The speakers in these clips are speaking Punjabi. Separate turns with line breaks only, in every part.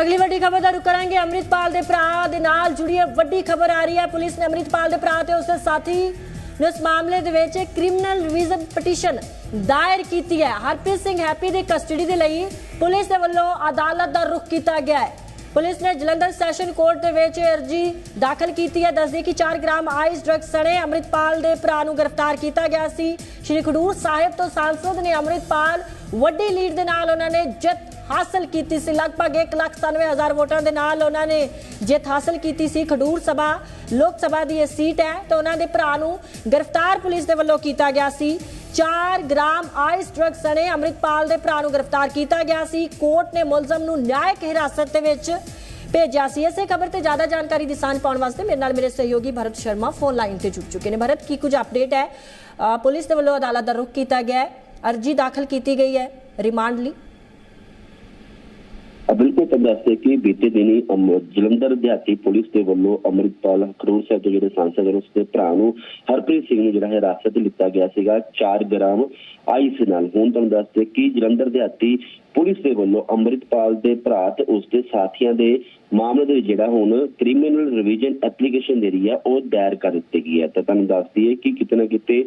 ਅਗਲੀ ਵੱਡੀ ਖਬਰ ਦਾ ਰੁਕ ਕਰਾਂਗੇ। ਅੰਮ੍ਰਿਤਪਾਲ ਦੇ ਭਰਾ ਦੇ ਨਾਲ ਜੁੜੀ ਹੈ ਵੱਡੀ ਖਬਰ ਆ ਰਹੀ ਹੈ। ਪੁਲਿਸ ਨੇ ਅੰਮ੍ਰਿਤਪਾਲ ਦੇ ਭਰਾ ਤੇ ਉਸਦੇ ਸਾਥੀ ਨੂੰ ਇਸ ਮਾਮਲੇ ਦੇ ਵਿੱਚ ਕ੍ਰਿਮੀਨਲ ਰਿਵੀਜ਼ਨ ਪਟੀਸ਼ਨ ਦਾਇਰ ਕੀਤੀ ਹੈ। ਹਰਪ੍ਰੀਤ ਸਿੰਘ ਹੈਪੀ ਦੇ ਕਸਟਡੀ ਦੇ ਲਈ ਪੁਲਿਸ ਦੇ ਵੱਲੋਂ ਅਦਾਲਤ ਦਾ ਰੁਖ ਕੀਤਾ ਗਿਆ ਹੈ। ਪੁਲਿਸ ਨੇ ਜਲੰਧਰ ਸੈਸ਼ਨ ਕੋਰਟ ਦੇ ਵਿੱਚ ਇਹ ਅਰਜੀ ਦਾਖਲ ਕੀਤੀ ਹੈ। ਦੱਸਦੀ ਕਿ 4 ਗ੍ਰਾਮ ਆਈਸ ਡਰੱਗ ਸਣੇ ਅੰਮ੍ਰਿਤਪਾਲ ਦੇ ਭਰਾ ਨੂੰ ਗ੍ਰਿਫਤਾਰ ਕੀਤਾ ਗਿਆ ਸੀ। ਸ਼੍ਰੀ ਖਡੂਰ ਸਾਹਿਬ ਤੋਂ ਸਾਂਸਦ ਨੇ ਅੰਮ੍ਰਿਤਪਾਲ ਵੱਡੀ ਲੀਡ ਦੇ ਨਾਲ ਉਹਨਾਂ ਨੇ ਜਿੱਤ ਹਾਸਲ ਕੀਤੀ ਸੀ। ਲਗਭਗ 197000 ਵੋਟਾਂ ਦੇ ਨਾਲ ਉਹਨਾਂ ਨੇ ਜਿੱਤ ਹਾਸਲ ਕੀਤੀ ਸੀ। ਖਡੂਰ ਸਭਾ, ਲੋਕ ਸਭਾ ਦੀ ਇਹ ਸੀਟ ਹੈ ਤੇ ਉਹਨਾਂ ਦੇ ਭਰਾ ਨੂੰ ਗ੍ਰਿਫਤਾਰ ਪੁਲਿਸ ਦੇ ਵੱਲੋਂ ਕੀਤਾ ਗਿਆ ਸੀ। 4 ਗ੍ਰਾਮ ਆਈਸ ਡਰੱਗ ਸਣੇ ਅੰਮ੍ਰਿਤਪਾਲ ਦੇ ਭਰਾ ਨੂੰ ਗ੍ਰਿਫਤਾਰ ਕੀਤਾ ਗਿਆ ਸੀ। ਕੋਰਟ ਨੇ ਮੁਲਜ਼ਮ ਨੂੰ ਨਿਆਇਕ ਹਿਰਾਸਤ ਦੇ ਵਿੱਚ ਭੇਜਿਆ ਸੀ। ਇਸੇ ਖਬਰ ਤੇ ਜ਼ਿਆਦਾ ਜਾਣਕਾਰੀ ਦੀ ਸਾਂਝ ਪਾਉਣ ਵਾਸਤੇ ਮੇਰੇ ਨਾਲ ਮੇਰੇ ਸਹਿਯੋਗੀ ਭਰਤ ਸ਼ਰਮਾ ਫੋਨ ਲਾਈਨ ਤੇ ਜੁੜ ਚੁੱਕੇ ਨੇ। ਭਰਤ, ਕੀ ਕੁਝ ਅਪਡੇਟ ਹੈ? ਪੁਲਿਸ ਦੇ ਵੱਲੋਂ ਅਦਾਲਤ ਦਾ ਰੁਖ ਕੀਤਾ ਗਿਆ ਹੈ। ਅਰਜੀ ਦਾਖਲ ਕੀਤੀ ਗਈ ਹੈ। ਰਿਮਾਂਡ ਲਈ।
ਆ ਦੱਸਦੇ ਕਿ ਬੀਤੇ ਦਿਨੀ ਅਮ- ਜਲੰਧਰ ਦਿਹਾਤੀ ਪੁਲਿਸ ਦੇ ਵੱਲੋਂ ਅੰਮ੍ਰਿਤਪਾਲ ਖਰੂਰ ਸਾਹਿਬ ਦੇ ਜਿਹੜੇ ਸਾਂਸਦ ਹਨ ਉਸਦੇ ਭਰਾ ਨੂੰ ਹਰਪ੍ਰੀਤ ਸਿੰਘ ਨੂੰ ਜਿਹੜਾ ਹਿਰਾਸਤ 'ਚ ਲਿੱਤਾ ਗਿਆ ਸੀਗਾ 4 ਗ੍ਰਾਮ ਆਈਸ ਨਾਲ। ਹੁਣ ਤੁਹਾਨੂੰ ਦੱਸਦੇ ਕਿ ਜਲੰਧਰ ਦਿਹਾਤੀ ਪੁਲਿਸ ਦੇ ਵੱਲੋਂ ਅੰਮ੍ਰਿਤਪਾਲ ਦੇ ਭਰਾ ਤੇ ਉਸਦੇ ਸਾਥੀਆਂ ਦੇ ਮਾਮਲੇ ਦੇ ਵਿੱਚ ਜਿਹੜਾ ਹੁਣ ਕ੍ਰਿਮੀਨਲ ਰਿਵੀਜ਼ਨ ਐਪਲੀਕੇਸ਼ਨ ਜਿਹੜੀ ਹੈ, ਉਹ ਦਾਇਰ ਕਰ ਦਿੱਤੀ ਗਈ ਹੈ। ਤਾਂ ਤੁਹਾਨੂੰ ਦੱਸਦੀ ਹੈ ਕਿ ਕਿਤੇ ਨਾ ਕਿਤੇ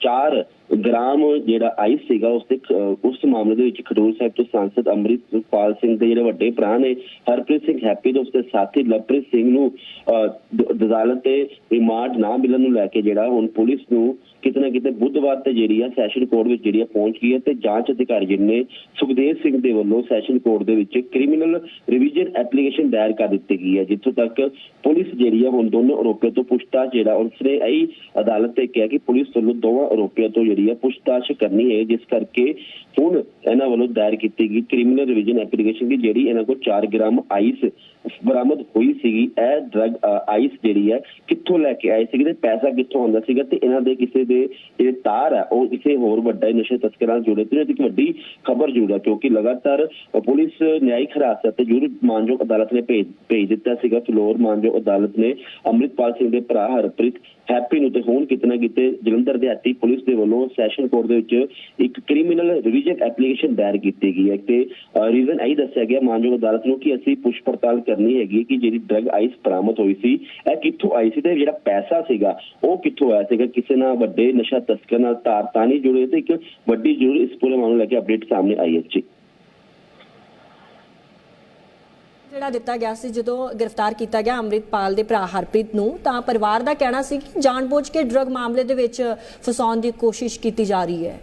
4 ਗ੍ਰਾਮ ਜਿਹੜਾ ਆਈਸ ਸੀਗਾ ਉਸ ਤੇ ਉਸ ਮਾਮਲੇ ਦੇ ਵਿੱਚ ਖਡੂਰ ਸਾਹਿਬ ਤੋਂ ਸਾਂਸਦ ਅੰਮ੍ਰਿਤਪਾਲ ਸਿੰਘ ਦੇ ਜਿਹੜੇ ਵੱਡੇ ਭਰਾ ਨੇ ਹਰਪ੍ਰੀਤ ਸਿੰਘ ਹੈਪੀ ਤੇ ਉਸਦੇ ਸਾਥੀ ਲਵਪ੍ਰੀਤ ਸਿੰਘ ਨੂੰ ਅਹ, ਅਦਾਲਤ ਤੇ ਰਿਮਾਂਡ ਨਾ ਮਿਲਣ ਨੂੰ ਲੈ ਕੇ ਜਿਹੜਾ ਹੁਣ ਪੁਲਿਸ ਨੂੰ ਕਿਤੇ ਨਾ ਕਿਤੇ ਬੁੱਧਵਾਰ ਤੇ ਜਿਹੜੀ ਆ ਸੈਸ਼ਨ ਕੋਰਟ ਵਿੱਚ ਜਿਹੜੀ ਆ ਪਹੁੰਚ ਗਈ ਹੈ ਤੇ ਜਾਂਚ ਅਧਿਕਾਰੀ ਜਿਹੜੇ ਨੇ ਸੁਖਦੇਵ ਸਿੰਘ ਦੇ ਵੱਲੋਂ ਸੈਸ਼ਨ ਕੋਰਟ ਦੇ ਵਿੱਚ ਕ੍ਰਿਮੀਨਲ ਰਿਵੀਜ਼ਨ ਐਪਲੀਕੇਸ਼ਨ ਦਾਇਰ ਕਰ ਦਿੱਤੀ ਗਈ ਹੈ ਜਿੱਥੋਂ ਤੱਕ ਪੁਲਿਸ ਜਿਹੜੀ ਆ ਹੁਣ ਦੋਨੋਂ ਆਰੋਪੀਆਂ ਤੋਂ ਪੁੱਛਤਾਛ ਜਿਹੜਾ ਉਸਨੇ ਇਹ ਅਦਾਲਤ ਤੇ ਕਿਹਾ ਕਿ ਪੁਲਿਸ ਵੱਲੋਂ ਦੋਵਾਂ ਆਰੋਪੀਆਂ ਤੋਂ ਜਿਹੜੀ ਆ ਪੁੱਛਤਾਛ ਕਰਨੀ ਹੈ ਜਿਸ ਕਰਕੇ ਹੁਣ ਇਹਨਾਂ ਵੱਲੋਂ ਦਾਇਰ ਕੀਤੀ ਗਈ ਕ੍ਰਿਮੀਨਲ ਰਿਵੀਜ਼ਨ ਐਪਲੀਕੇਸ਼ਨ ਦੀ ਜਿਹੜੀ ਇਹਨਾਂ ਕੋਲ 4 ਗ੍ਰਾਮ ਆਈਸ ਬਰਾਮਦ ਹੋਈ ਸੀਗੀ, ਇਹ ਡਰਗ ਆਈਸ ਜਿਹੜੀ ਹੈ, ਕਿੱਥੋਂ ਲੈ ਕੇ ਆਏ ਸੀਗੇ ਤੇ ਪੈਸਾ ਕਿੱਥੋਂ ਆਉਂਦਾ ਸੀਗਾ ਤੇ ਇਹਨਾਂ ਦੇ ਕਿਸੇ ਦੇ ਜਿਹੜੇ ਤਾਰ ਹੈ ਉਹ ਕਿਸੇ ਹੋਰ ਵੱਡਾ ਨਸ਼ੇ ਤਸਕਰਾਂ ਨਾਲ ਜੁੜੇ ਤੇ ਇੱਕ ਵੱਡੀ ਖਬਰ ਜੁੜਾ ਕਿਉਂਕਿ ਲਗਾਤਾਰ ਪੁਲਿਸ ਨਿਆਇਕ ਹਿਰਾਸਤ ਤੇ ਜੁਰੀ ਮਾਨਜੋਗ ਅਦਾਲਤ ਨੇ ਭੇਜ ਭੇਜ ਦਿੱਤਾ ਸੀਗਾ ਫਲੋਰ ਮਾਨਜੋਗ ਅਦਾਲਤ ਨੇ ਅੰਮ੍ਰਿਤਪਾਲ ਸਿੰਘ ਦੇ ਭਰਾ ਹਰਪ੍ਰੀਤ ਹੈਪੀ ਨੂੰ ਤੇ ਹੁਣ ਕਿਤੇ ਨਾ ਕਿਤੇ ਜਲੰਧਰ ਦੇ ਹੱਤੀ ਪੁਲਿਸ ਦੇ ਵੱਲੋਂ ਸੈਸ਼ਨ ਕੋਰਟ ਦੇ ਵਿੱਚ ਇੱਕ ਕ੍ਰਿਮੀਨਲ ਰਿਵੀਜ਼ਨ ਐਪਲੀਕੇਸ਼ਨ ਦਾਇਰ ਕੀਤੀ ਗਈ ਹੈ ਤੇ ਰੀਜ਼ਨ ਇਹ ਦੱਸਿਆ ਗਿਆ ਮਾਨਯੋਗ ਅਦਾਲਤ ਨੂੰ ਕਿ ਅਸੀਂ ਪੁੱਛ ਪੜਤਾਲ ਕਰਨੀ ਹੈਗੀ ਕਿ ਜਿਹੜੀ ਡਰਗ ਆਈਸ ਬਰਾਮਦ ਹੋਈ ਸੀ, ਇਹ ਕਿੱਥੋਂ ਆਈ ਸੀ ਤੇ ਜਿਹੜਾ ਪੈਸਾ ਸੀਗਾ, ਉਹ ਕਿੱਥੋਂ ਆਇਆ ਸੀਗਾ? ਕਿਸੇ ਨਾਲ ਵੱਡੇ ਨਸ਼ਾ ਤਸਕਰ ਨਾਲ ਤਾਰ ਜੁੜੇ ਤੇ ਇੱਕ ਵੱਡੀ ਜ਼ਰੂਰ ਇਸ ਪੂਰੇ ਮਾਮਲੇ ਲੈ ਕੇ ਅਪਡੇਟ ਸਾਹਮਣੇ ਆਈ ਹੈ ਜੀ।
ਜਿਹੜਾ ਦਿੱਤਾ ਗਿਆ ਸੀ, ਜਦੋਂ ਗ੍ਰਿਫਤਾਰ ਕੀਤਾ ਗਿਆ ਅੰਮ੍ਰਿਤਪਾਲ ਦੇ ਭਰਾ ਹਰਪ੍ਰੀਤ ਨੂੰ, ਤਾਂ ਪਰਿਵਾਰ ਦਾ ਕਹਿਣਾ ਸੀ ਕਿ ਜਾਣਬੁੱਝ ਕੇ ਡਰਗ ਮਾਮਲੇ ਦੇ ਵਿੱਚ ਫਸਾਉਣ ਦੀ ਕੋਸ਼ਿਸ਼ ਕੀਤੀ ਜਾ ਰਹੀ ਹੈ।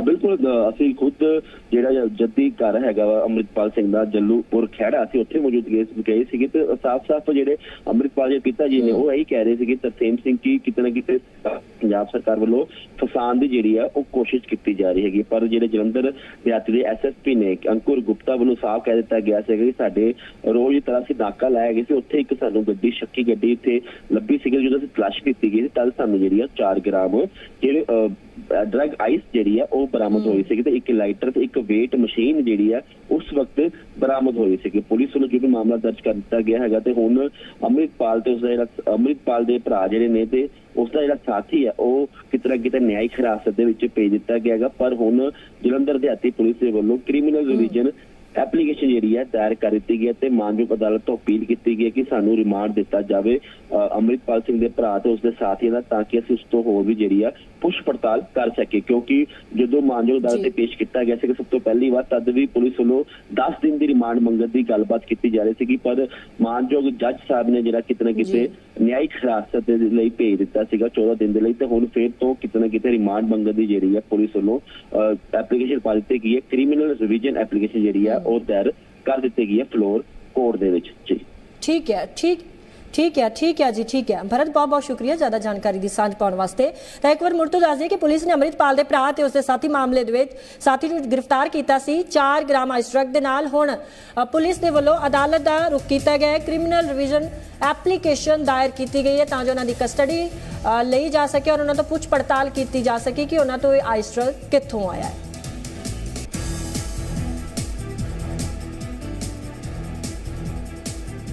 ਬਿਲਕੁਲ ਅਸੀਂ ਖੁਦ ਜਿਹੜਾ ਜੱਦੀ ਘਰ ਹੈਗਾ ਵਾ ਅੰਮ੍ਰਿਤਪਾਲ ਸਿੰਘ ਦਾ ਜੱਲੂਪੁਰ ਖਹਿੜਾ ਅਸੀਂ ਉੱਥੇ ਮੌਜੂਦ ਗਏ ਸੀਗੇ ਤੇ ਸਾਫ਼-ਸਾਫ਼ ਜਿਹੜੇ ਅੰਮ੍ਰਿਤਪਾਲ ਦੇ ਪਿਤਾ ਜੀ ਨੇ ਉਹ ਇਹੀ ਕਹਿ ਰਹੇ ਸੀਗੇ ਤਰਸੇਮ ਸਿੰਘ ਕੀ ਕਿਤੇ ਨਾ ਕਿਤੇ ਪੰਜਾਬ ਸਰਕਾਰ ਵੱਲੋਂ ਫਸਾਣ ਦੀ ਜਿਹੜੀ ਆ ਉਹ ਕੋਸ਼ਿਸ਼ ਕੀਤੀ ਜਾ ਰਹੀ ਹੈਗੀ। ਪਰ ਜਿਹੜੇ ਜਲੰਧਰ ਦਿਹਾਤੀ ਦੇ ਐਸਐਸਪੀ ਨੇ ਅੰਕੁਰ ਗੁਪਤਾ ਵੱਲੋਂ ਸਾਫ਼ ਕਹਿ ਦਿੱਤਾ ਗਿਆ ਸੀਗਾ ਕਿ ਸਾਡੇ ਰੋਜ਼ ਦੀ ਤਰ੍ਹਾਂ ਅਸੀਂ ਨਾਕਾ ਲਾਇਆ ਗਿਆ ਸੀ ਉੱਥੇ ਇੱਕ ਸਾਨੂੰ ਗੱਡੀ ਸ਼ੱਕੀ ਗੱਡੀ ਇੱਥੇ ਲੱਭੀ ਸੀਗੀ ਜਦੋਂ ਅਸੀਂ ਤਲਾਸ਼ ਕੀਤੀ ਗਈ ਸੀ ਤਦ ਸਾਨੂੰ ਜਿਹੜੀ ਆ 4 ਗ੍ਰਾਮ ਜਿਹੜੇ ਡਰਗ ਆਈਸ ਜਿਹੜੀ ਆ ਉਹ ਬਰਾਮਦ ਹੋਈ ਸੀ ਤੇ ਇੱਕ ਲਾਈਟਰ ਤੇ ਇੱਕ ਵੇਟ ਮਸ਼ੀਨ ਜਿਹੜੀ ਆ ਉਸ ਵਕਤ ਬਰਾਮਦ ਹੋਈ ਸੀ ਪੁਲਿਸ ਵੱਲੋਂ ਜਿਹੜਾ ਮਾਮਲਾ ਦਰਜ ਕਰ ਦਿੱਤਾ ਗਿਆ ਹੈਗਾ ਤੇ ਹੁਣ ਅੰਮ੍ਰਿਤਪਾਲ ਤੇ ਉਸਦਾ ਜਿਹੜਾ ਅੰਮ੍ਰਿਤਪਾਲ ਦੇ ਭਰਾ ਜਿਹੜੇ ਨੇ ਤੇ ਉਸਦਾ ਜਿਹੜਾ ਸਾਥੀ ਹੈ ਉਹ ਕਿਤੇ ਕਿਤੇ ਨਿਆਇਕ ਹਿਰਾਸਤ ਦੇ ਵਿੱਚ ਭੇਜ ਦਿੱਤਾ ਗਿਆ ਹੈਗਾ। ਪਰ ਹੁਣ ਜਲੰਧਰ ਦਿਹਾਤੀ ਪੁਲਿਸ ਦੇ ਵੱਲੋਂ ਕ੍ਰਿਮੀਨਲ ਰਿਵੀਜ਼ਨ ਐਪਲੀਕੇਸ਼ਨ ਜਿਹੜੀ ਹੈ ਦਾਇਰ ਕਰ ਦਿੱਤੀ ਗਈ ਹੈ ਤੇ ਮਾਨਯੋਗ ਅਦਾਲਤ ਤੋਂ ਅਪੀਲ ਕੀਤੀ ਗਈ ਹੈ ਕਿ ਸਾਨੂੰ ਰਿਮਾਂਡ ਦਿੱਤਾ ਜਾਵੇ ਅੰਮ੍ਰਿਤਪਾਲ ਸਿੰਘ ਦੇ ਭਰਾ ਤੇ ਉਸਦੇ ਸਾਥੀਆਂ ਦਾ ਤਾਂ ਕਿ ਅਸੀਂ ਉਸ ਤੋਂ ਹੋਰ ਵੀ ਜਿਹੜੀ ਆ ਪੁੱਛ ਪੜਤਾਲ ਕਰ ਸਕੀਏ ਕਿਉਂਕਿ ਜਦੋਂ ਮਾਨਯੋਗ ਅਦਾਲਤ। ਤੇ ਪੇਸ਼ ਕੀਤਾ ਗਿਆ ਸੀ ਕਿ ਸਭ ਤੋਂ ਪਹਿਲੀ ਵਾਰ ਤਦ ਵੀ ਪੁਲਿਸ ਵੱਲੋਂ 10 ਦਿਨ ਦੀ ਰਿਮਾਂਡ ਮੰਗਣ ਦੀ ਗੱਲਬਾਤ ਕੀਤੀ ਜਾ ਰਹੀ ਸੀ ਪਰ ਮਾਨਯੋਗ ਜੱਜ ਸਾਹਿਬ ਨੇ ਜਿਹੜਾ ਕਿਤੇ ਨਾ ਕਿਤੇ। ਨਿਆਇਕ ਹਿਰਾਸਤ ਦੇ ਲਈ ਭੇਜ ਦਿੱਤਾ ਸੀਗਾ 14 ਦਿਨ ਦੇ ਲਈ ਤੇ ਹੁਣ ਫੇਰ ਤੋਂ ਕਿਤੇ ਨਾ ਕਿਤੇ ਰਿਮਾਂਡ ਮੰਗਣ ਦੀ ਜਿਹੜੀ ਹੈ ਪੁਲਿਸ ਵੱਲੋਂ ਐਪਲੀਕੇਸ਼ਨ ਪਾ ਦਿੱਤੀ ਗਈ ਹੈ। ਕ੍ਰਿਮੀਨਲ ਰਿਵੀਜ਼ਨ ਐਪਲੀਕੇਸ਼ਨ ਜਿਹੜੀ ਹੈ ਉਹ ਦਾਇਰ ਕਰ ਦਿੱਤੀ ਗਈ ਹੈ ਫਲੋਰ ਕੋਰਟ ਦੇ ਵਿੱਚ। ਜੀ।
ਠੀਕ ਹੈ, ਠੀਕ ਠੀਕ ਹੈ ਠੀਕ ਹੈ ਜੀ, ਠੀਕ ਹੈ। ਭਰਤ ਬਹੁਤ ਬਹੁਤ ਸ਼ੁਕਰੀਆ ਜ਼ਿਆਦਾ ਜਾਣਕਾਰੀ ਦੀ ਸਾਂਝ ਪਾਉਣ ਵਾਸਤੇ। ਤਾਂ ਇੱਕ ਵਾਰ ਮੁੜ ਤੋਂ ਦੱਸ ਦਈਏ ਕਿ ਪੁਲਿਸ ਨੇ ਅੰਮ੍ਰਿਤਪਾਲ ਦੇ ਭਰਾ ਤੇ ਉਸਦੇ ਸਾਥੀ ਮਾਮਲੇ ਦੇ ਵਿੱਚ ਸਾਥੀ ਨੂੰ ਗ੍ਰਿਫਤਾਰ ਕੀਤਾ ਸੀ। 4 ਗ੍ਰਾਮ ਆਈਸ ਦੇ ਨਾਲ ਹੁਣ ਪੁਲਿਸ ਦੇ ਵੱਲੋਂ ਅਦਾਲਤ ਦਾ ਰੁਖ ਕੀਤਾ ਗਿਆ ਹੈ। ਕ੍ਰਿਮੀਨਲ ਰਿਵੀਜ਼ਨ ਐਪਲੀਕੇਸ਼ਨ ਦਾਇਰ ਕੀਤੀ ਗਈ ਹੈ ਤਾਂ ਜੋ ਉਹਨਾਂ ਦੀ ਕਸਟਡੀ ਲਈ ਜਾ ਸਕੇ ਔਰ ਉਹਨਾਂ ਤੋਂ ਪੁੱਛ ਪੜਤਾਲ ਕੀਤੀ ਜਾ ਸਕੇ ਕਿ ਉਹਨਾਂ ਤੋਂ ਇਹ ਆਈਸ ਕਿੱਥੋਂ ਆਇਆ ਹੈ।